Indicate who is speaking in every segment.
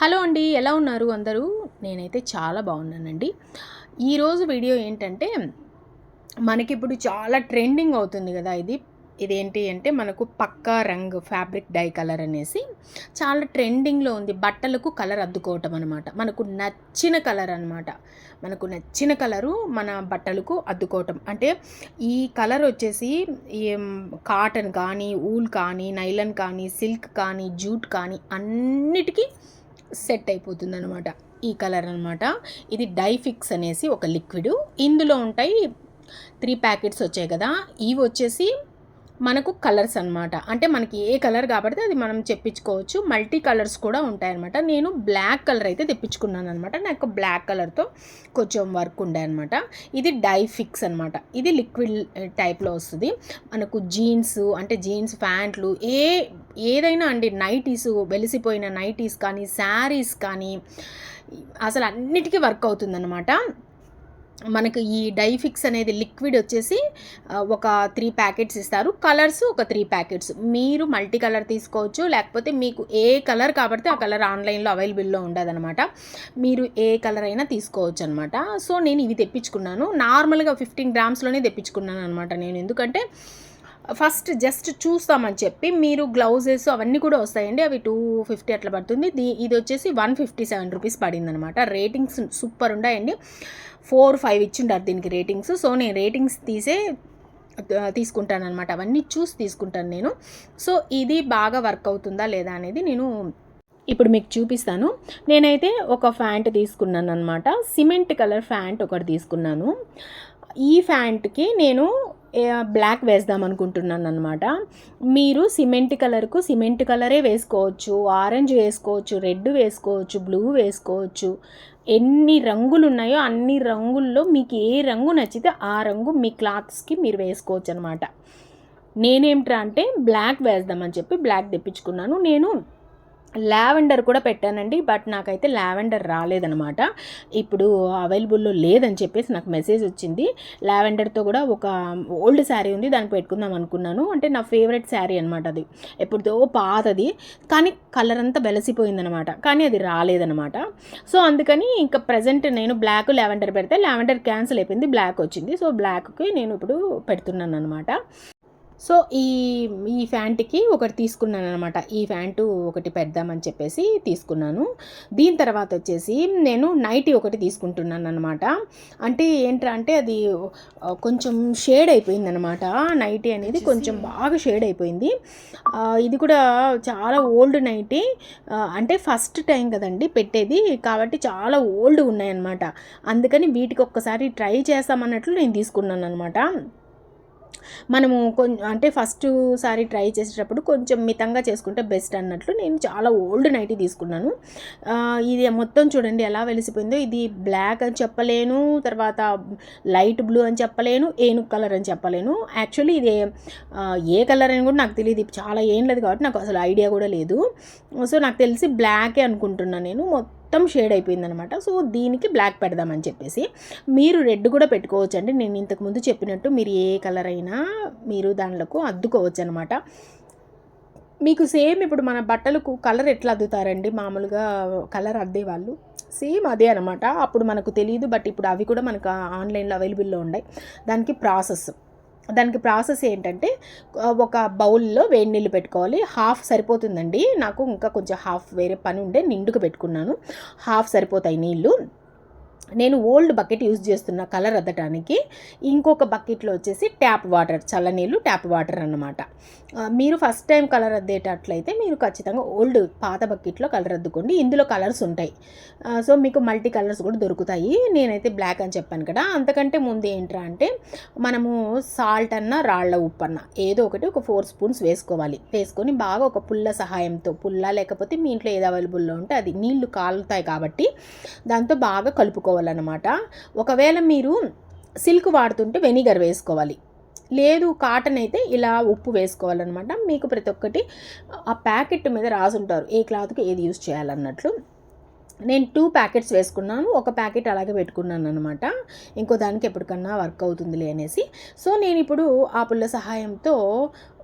Speaker 1: Hello అండి ఎలా ఉన్నారు అందరూ? నేనైతే చాలా బాగున్నానండి. ఈరోజు వీడియో ఏంటంటే మనకిప్పుడు చాలా ట్రెండింగ్ అవుతుంది కదా ఇది. ఇదేంటి అంటే మనకు పక్కా రంగు ఫ్యాబ్రిక్ డై కలర్ అనేసి చాలా ట్రెండింగ్లో ఉంది. బట్టలకు కలర్ అద్దుకోవటం అనమాట మనకు నచ్చిన కలర్ అనమాట మనకు నచ్చిన కలరు మన బట్టలకు అద్దుకోవటం. అంటే ఈ కలర్ వచ్చేసి ఈ కాటన్ కానీ ఊల్ కానీ నైలన్ కానీ సిల్క్ కానీ జూట్ కానీ అన్నిటికీ సెట్ అయిపోతుంది అనమాట ఈ కలర్ అనమాట ఇది డైఫిక్స్ అనేసి ఒక లిక్విడ్. ఇందులో ఉంటాయి త్రీ ప్యాకెట్స్ వచ్చాయి కదా. ఇవి వచ్చేసి మనకు కలర్స్ అనమాట అంటే మనకి ఏ కలర్ కాబట్టి అది మనం చెప్పించుకోవచ్చు. మల్టీ కలర్స్ కూడా ఉంటాయన్నమాట. నేను బ్లాక్ కలర్ అయితే తెప్పించుకున్నాను అనమాట నాకు బ్లాక్ కలర్తో కొంచెం వర్క్ ఉండే అనమాట ఇది డై ఫిక్స్ అనమాట ఇది లిక్విడ్ టైప్లో వస్తుంది. మనకు జీన్స్ అంటే జీన్స్ ప్యాంట్లు ఏ ఏదైనా అండి నైటీస్ వెలిసిపోయిన నైటీస్ కానీ శారీస్ కానీ అసలు అన్నిటికీ వర్క్ అవుతుందన్నమాట. మనకు ఈ డైఫిక్స్ అనేది లిక్విడ్ వచ్చేసి ఒక త్రీ ప్యాకెట్స్ ఇస్తారు. కలర్స్ ఒక త్రీ ప్యాకెట్స్. మీరు మల్టీ కలర్ తీసుకోవచ్చు. లేకపోతే మీకు ఏ కలర్ కాబట్టి ఆ కలర్ ఆన్లైన్లో అవైలబుల్లో ఉండదనమాట మీరు ఏ కలర్ అయినా తీసుకోవచ్చు అనమాట సో నేను ఇవి తెప్పించుకున్నాను. నార్మల్గా ఫిఫ్టీన్ గ్రామ్స్లోనే తెప్పించుకున్నాను అనమాట నేను. ఎందుకంటే ఫస్ట్ జస్ట్ చూస్తామని చెప్పి మీరు గ్లౌజెస్ అవన్నీ కూడా వస్తాయండి. అవి టూ ఫిఫ్టీ అట్లా పడుతుంది. ఇది వచ్చేసి వన్ ఫిఫ్టీ సెవెన్ రూపీస్ పడిందనమాట రేటింగ్స్ సూపర్ ఉన్నాయండి. ఫోర్ ఫైవ్ ఇచ్చిండారు దీనికి రేటింగ్స్. సో నేను రేటింగ్స్ తీసే తీసుకుంటానమాట అవన్నీ చూసి తీసుకుంటాను నేను. సో ఇది బాగా వర్క్ అవుతుందా లేదా అనేది నేను ఇప్పుడు మీకు చూపిస్తాను. నేనైతే ఒక ఫ్యాంట్ తీసుకున్నాను అనమాట సిమెంట్ కలర్ ఫ్యాంట్ ఒకటి తీసుకున్నాను. ఈ ఫ్యాంట్కి నేను బ్లాక్ వేద్దాం అనుకుంటున్నాను అనమాట మీరు సిమెంట్ కలర్కు సిమెంట్ కలరే వేసుకోవచ్చు. ఆరెంజ్ వేసుకోవచ్చు రెడ్ వేసుకోవచ్చు బ్లూ వేసుకోవచ్చు. ఎన్ని రంగులు ఉన్నాయో అన్ని రంగుల్లో మీకు ఏ రంగు నచ్చితే ఆ రంగు మీ క్లాత్స్కి మీరు వేసుకోవచ్చు అనమాట నేనేమిట్రా అంటే బ్లాక్ వేద్దామని చెప్పి బ్లాక్ తెప్పించుకున్నాను. నేను లావెండర్ కూడా పెట్టానండి బట్ నాకైతే లావెండర్ రాలేదనమాట. ఇప్పుడు అవైలబుల్లో లేదని చెప్పేసి నాకు మెసేజ్ వచ్చింది. లావెండర్తో కూడా ఒక ఓల్డ్ శారీ ఉంది దానికి పెట్టుకుందాం అనుకున్నాను. అంటే నా ఫేవరెట్ శారీ అనమాట అది. ఎప్పుడుదో పాతది కానీ కలర్ అంతా వెలసిపోయిందనమాట. కానీ అది రాలేదనమాట. సో అందుకని ఇంకా ప్రజెంట్ నేను బ్లాక్ లావెండర్ పెడితే లావెండర్ క్యాన్సిల్ అయిపోయింది బ్లాక్ వచ్చింది. సో బ్లాక్కి నేను ఇప్పుడు పెడుతున్నాను అనమాట సో ఈ ఈ ఫ్యాంట్కి ఒకటి తీసుకున్నాను అనమాట ఈ ఫ్యాంటు ఒకటి పెడదామని చెప్పేసి తీసుకున్నాను. దీని తర్వాత వచ్చేసి నేను నైటీ ఒకటి తీసుకుంటున్నాను అనమాట అంటే ఏంట్రా అంటే అది కొంచెం షేడ్ అయిపోయింది అనమాట నైటీ అనేది కొంచెం బాగా షేడ్ అయిపోయింది. ఇది కూడా చాలా ఓల్డ్ నైటీ. అంటే ఫస్ట్ టైం కదండి పెట్టేది. కాబట్టి చాలా ఓల్డ్ ఉన్నాయన్నమాట. అందుకని వీటికి ఒక్కసారి ట్రై చేస్తామన్నట్లు నేను తీసుకున్నాను అనమాట మనము కొంచెం అంటే ఫస్ట్ సారి ట్రై చేసేటప్పుడు కొంచెం మితంగా చేసుకుంటే బెస్ట్ అన్నట్లు నేను చాలా ఓల్డ్ నైటీ తీసుకున్నాను. ఇది మొత్తం చూడండి ఎలా వెలిసిపోయిందో. ఇది బ్లాక్ అని చెప్పలేను తర్వాత లైట్ బ్లూ అని చెప్పలేను ఏనుగు కలర్ అని చెప్పలేను. యాక్చువల్లీ ఇది ఏ కలర్ అని కూడా నాకు తెలియదు చాలా ఏం లేదు కాబట్టి నాకు అసలు ఐడియా కూడా లేదు. సో నాకు తెలిసి బ్లాకే అనుకుంటున్నాను నేను. మొత్తం మొత్తం షేడ్ అయిపోయిందనమాట సో దీనికి బ్లాక్ పెడదామని చెప్పేసి మీరు రెడ్ కూడా పెట్టుకోవచ్చు అండి నేను ఇంతకుముందు చెప్పినట్టు మీరు ఏ కలర్ అయినా మీరు దానిలకు అద్దుకోవచ్చు అనమాట మీకు సేమ్ ఇప్పుడు మన బట్టలకు కలర్ ఎట్లా అద్దుతారండి? మామూలుగా కలర్ అద్దే వాళ్ళు? సేమ్ అదే అనమాట అప్పుడు మనకు తెలియదు బట్ ఇప్పుడు అవి కూడా మనకు ఆన్లైన్లో అవైలబుల్లో ఉన్నాయి. దానికి ప్రాసెస్. దానికి ప్రాసెస్ ఏంటంటే ఒక బౌల్లో వేడి నీళ్ళు పెట్టుకోవాలి. హాఫ్ సరిపోతుందండి. నాకు ఇంకా కొంచెం హాఫ్ వేరే పని ఉండే నిండుకు పెట్టుకున్నాను. హాఫ్ సరిపోతాయి నీళ్ళు. నేను ఓల్డ్ బకెట్ యూజ్ చేస్తున్న కలర్ అద్దటానికి ఇంకొక బకెట్లో వచ్చేసి ట్యాప్ వాటర్ చల్లనీళ్ళు ట్యాప్ వాటర్ అన్నమాట. మీరు ఫస్ట్ టైం కలర్ అద్దేటట్లయితే మీరు ఖచ్చితంగా ఓల్డ్ పాత బకెట్లో కలర్ అద్దుకోండి. ఇందులో కలర్స్ ఉంటాయి. సో మీకు మల్టీ కలర్స్ కూడా దొరుకుతాయి. నేనైతే బ్లాక్ అని చెప్పాను కదా అంతకంటే ముందు ఏంట్రా అంటే మనము సాల్ట్ అన్న రాళ్ళ ఉప్పు అన్న ఏదో ఒకటి ఒక ఫోర్ స్పూన్స్ వేసుకోవాలి. వేసుకొని బాగా ఒక పుల్ల సహాయంతో పుల్ల లేకపోతే మీ ఇంట్లో ఏది అవైలబుల్లో ఉంటే అది నీళ్ళు కాలుతాయి కాబట్టి దాంతో బాగా కలుపుకోవాలి. వేసుకోవాలన్నమాట. ఒకవేళ మీరు సిల్క్ వాడుతుంటే వెనిగర్ వేసుకోవాలి. లేదు కాటన్ అయితే ఇలా ఉప్పు వేసుకోవాలన్నమాట. మీకు ప్రతి ఒక్కటి ఆ ప్యాకెట్ మీద రాసుంటారు ఏ క్లాత్కి ఏది యూస్ చేయాలన్నట్లు. నేను టూ ప్యాకెట్స్ వేసుకున్నాను. ఒక ప్యాకెట్ అలాగే పెట్టుకున్నాను అనమాట ఇంకో దానికి ఎప్పటికన్నా వర్క్ అవుతుందిలే అనేసి. సో నేను ఇప్పుడు ఆ పుల్ల సహాయంతో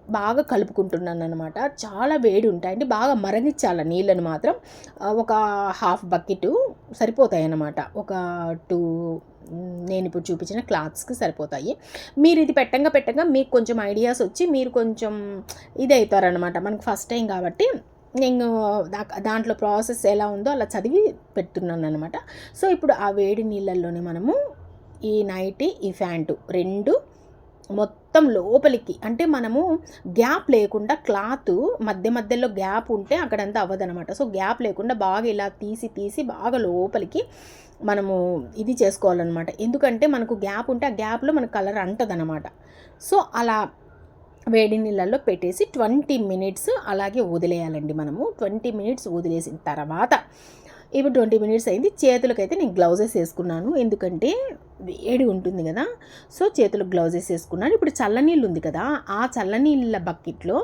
Speaker 1: బాగా కలుపుకుంటున్నాను అనమాట చాలా వేడి ఉంటాయండి బాగా మరగించాలి నీళ్ళని మాత్రం ఒక హాఫ్ బకెట్ సరిపోతాయి అన్నమాట ఒక టూ నేను ఇప్పుడు చూపించిన క్లాత్స్కి సరిపోతాయి. మీరు ఇది పెట్టంగా పెట్టంగా మీకు కొంచెం ఐడియాస్ వచ్చి మీరు కొంచెం ఇది అవుతారనమాట మనకు ఫస్ట్ టైం కాబట్టి నేను దాంట్లో ప్రాసెస్ ఎలా ఉందో అలా చదివి పెడుతున్నాను అనమాట సో ఇప్పుడు ఆ వేడి నీళ్ళల్లోనే మనము ఈ నైటీ ఈ ఫ్యాంటు రెండు మొత్తం లోపలికి. అంటే మనము గ్యాప్ లేకుండా క్లాత్ మధ్య మధ్యలో గ్యాప్ ఉంటే అక్కడంతా అవ్వదనమాట సో గ్యాప్ లేకుండా బాగా ఇలా తీసి తీసి బాగా లోపలికి మనము ఇది చేసుకోవాలన్నమాట. ఎందుకంటే మనకు గ్యాప్ ఉంటే ఆ గ్యాప్లో మనకు కలర్ అంటదనమాట సో అలా వేడి నీళ్ళల్లో పెట్టేసి ట్వంటీ మినిట్స్ అలాగే వదిలేయాలండి మనము. ట్వంటీ మినిట్స్ వదిలేసిన తర్వాత ఇప్పుడు ట్వంటీ మినిట్స్ అయింది. చేతులకైతే నేను గ్లౌజెస్ వేసుకున్నాను. ఎందుకంటే వేడి ఉంటుంది కదా. సో చేతులకు గ్లౌజెస్ వేసుకున్నాను. ఇప్పుడు చల్లనీళ్ళు ఉంది కదా. ఆ చల్లనీళ్ళ బకెట్లో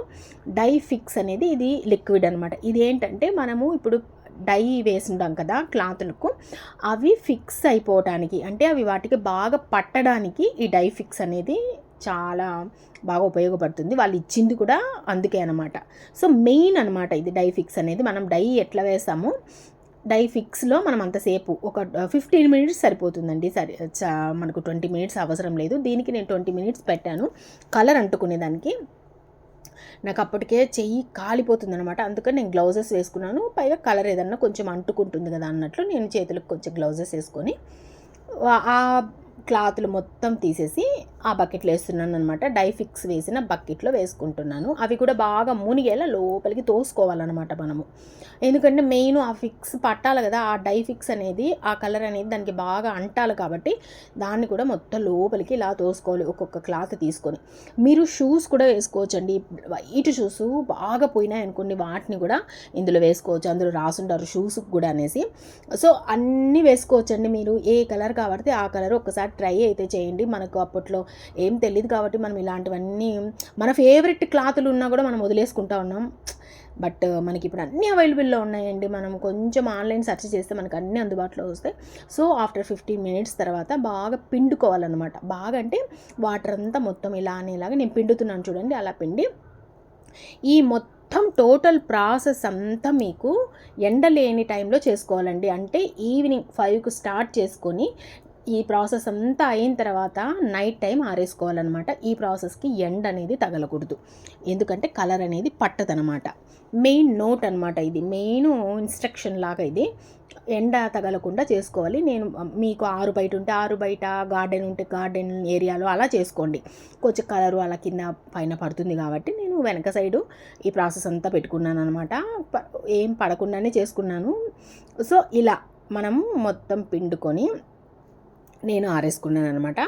Speaker 1: డై ఫిక్స్ అనేది ఇది లిక్విడ్ అనమాట ఇది ఏంటంటే మనము ఇప్పుడు డై వేసుంటాం కదా క్లాతులకు. అవి ఫిక్స్ అయిపోవటానికి అంటే అవి వాటికి బాగా పట్టడానికి ఈ డై ఫిక్స్ అనేది చాలా బాగా ఉపయోగపడుతుంది. వాళ్ళు ఇచ్చింది కూడా అందుకే అనమాట సో మెయిన్ అనమాట ఇది డై ఫిక్స్ అనేది. మనం డై ఎట్లా వేసామో డై ఫిక్స్లో మనం అంతసేపు ఒక ఫిఫ్టీన్ మినిట్స్ సరిపోతుందండి. సరే చా- మనకు ట్వంటీ మినిట్స్ అవసరం లేదు. దీనికి నేను ట్వంటీ మినిట్స్ పెట్టాను. కలర్ అంటుకునేదానికి నాకు అప్పటికే చెయ్యి కాలిపోతుంది అనమాట అందుకని నేను గ్లౌజెస్ వేసుకున్నాను. పైగా కలర్ ఏదన్నా కొంచెం అంటుకుంటుంది కదా అన్నట్లు నేను చేతులకు కొంచెం గ్లౌజెస్ వేసుకొని ఆ క్లాత్లు మొత్తం తీసేసి ఆ బకెట్లో వేస్తున్నాను అనమాట డై ఫిక్స్ వేసిన బకెట్లో వేసుకుంటున్నాను. అవి కూడా బాగా మునిగేలా లోపలికి తోసుకోవాలన్నమాట మనము. ఎందుకంటే మెయిన్ ఆ ఫిక్స్ పట్టాలి కదా ఆ డై ఫిక్స్ అనేది ఆ కలర్ అనేది దానికి బాగా అంటాలి కాబట్టి దాన్ని కూడా మొత్తం లోపలికి ఇలా తోసుకోవాలి ఒక్కొక్క క్లాత్ తీసుకొని. మీరు షూస్ కూడా వేసుకోవచ్చండి. వైట్ షూస్ బాగా పోయినాయి అనుకోండి వాటిని కూడా ఇందులో వేసుకోవచ్చు అందులో రాసుంటారు షూస్ కూడా అనేసి. సో అన్నీ వేసుకోవచ్చండి మీరు. ఏ కలర్ కాబట్టి ఆ కలర్ ఒక్కసారి ట్రై అయితే చేయండి. మనకు అప్పట్లో ఏం తెలియదు కాబట్టి మనం ఇలాంటివన్నీ మన ఫేవరెట్ క్లాతులు ఉన్నా కూడా మనం వదిలేసుకుంటా ఉన్నాం. బట్ మనకి ఇప్పుడు అన్నీ అవైలబుల్లో ఉన్నాయండి. మనం కొంచెం ఆన్లైన్ సెర్చ్ చేస్తే మనకు అన్నీ అందుబాటులో వస్తాయి. సో ఆఫ్టర్ ఫిఫ్టీన్ మినిట్స్ తర్వాత బాగా పిండుకోవాలన్నమాట. బాగా అంటే వాటర్ అంతా మొత్తం ఇలా అనేలాగా నేను పిండుతున్నాను చూడండి. అలా పిండి ఈ మొత్తం టోటల్ ప్రాసెస్ అంతా మీకు ఎండ లేని టైంలో చేసుకోవాలండి. అంటే ఈవినింగ్ ఫైవ్కి స్టార్ట్ చేసుకొని ఈ ప్రాసెస్ అంతా అయిన తర్వాత నైట్ టైం ఆరేసుకోవాలన్నమాట. ఈ ప్రాసెస్కి ఎండ అనేది తగలకూడదు. ఎందుకంటే కలర్ అనేది పట్టదనమాట మెయిన్ నోట్ అనమాట ఇది. మెయిన్ ఇన్స్ట్రక్షన్ లాగా ఇది. ఎండ తగలకుండా చేసుకోవాలి. నేను మీకు ఆరు బయట ఉంటే ఆరు బయట గార్డెన్ ఉంటే గార్డెన్ ఏరియాలో అలా చేసుకోండి. కొంచెం కలరు అలా కింద పైన పడుతుంది కాబట్టి నేను వెనక సైడు ఈ ప్రాసెస్ అంతా పెట్టుకున్నాను అనమాట ఏం పడకుండానే చేసుకున్నాను. సో ఇలా మనం మొత్తం పిండుకొని నేను ఆరేసుకున్నాను అనమాట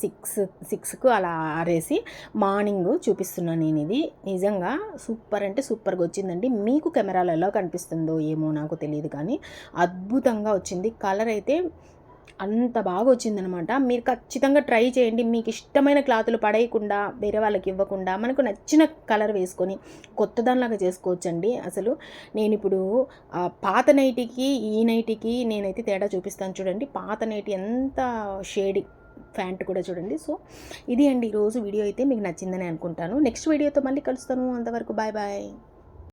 Speaker 1: సిక్స్ సిక్స్కు అలా ఆరేసి మార్నింగ్ చూపిస్తున్నాను నేను ఇది. నిజంగా సూపర్ అంటే సూపర్గా వచ్చిందండి. మీకు కెమెరాలో ఎలా కనిపిస్తుందో ఏమో నాకు తెలియదు కానీ అద్భుతంగా వచ్చింది. కలర్ అయితే అంత బాగా వచ్చిందనమాట మీరు ఖచ్చితంగా ట్రై చేయండి. మీకు ఇష్టమైన క్లాతులు పడేయకుండా వేరే వాళ్ళకి ఇవ్వకుండా మనకు నచ్చిన కలర్ వేసుకొని కొత్త దానిలాగా చేసుకోవచ్చండి. అసలు నేను ఇప్పుడు పాత నైటికి ఈ నైటికి నేనైతే తేడా చూపిస్తాను చూడండి. పాత నైటి ఎంత షేడి ఫ్యాంట్ కూడా చూడండి. సో ఇది అండి ఈరోజు వీడియో అయితే మీకు నచ్చిందని అనుకుంటాను. నెక్స్ట్ వీడియోతో మళ్ళీ కలుస్తాను. అంతవరకు బాయ్ బాయ్.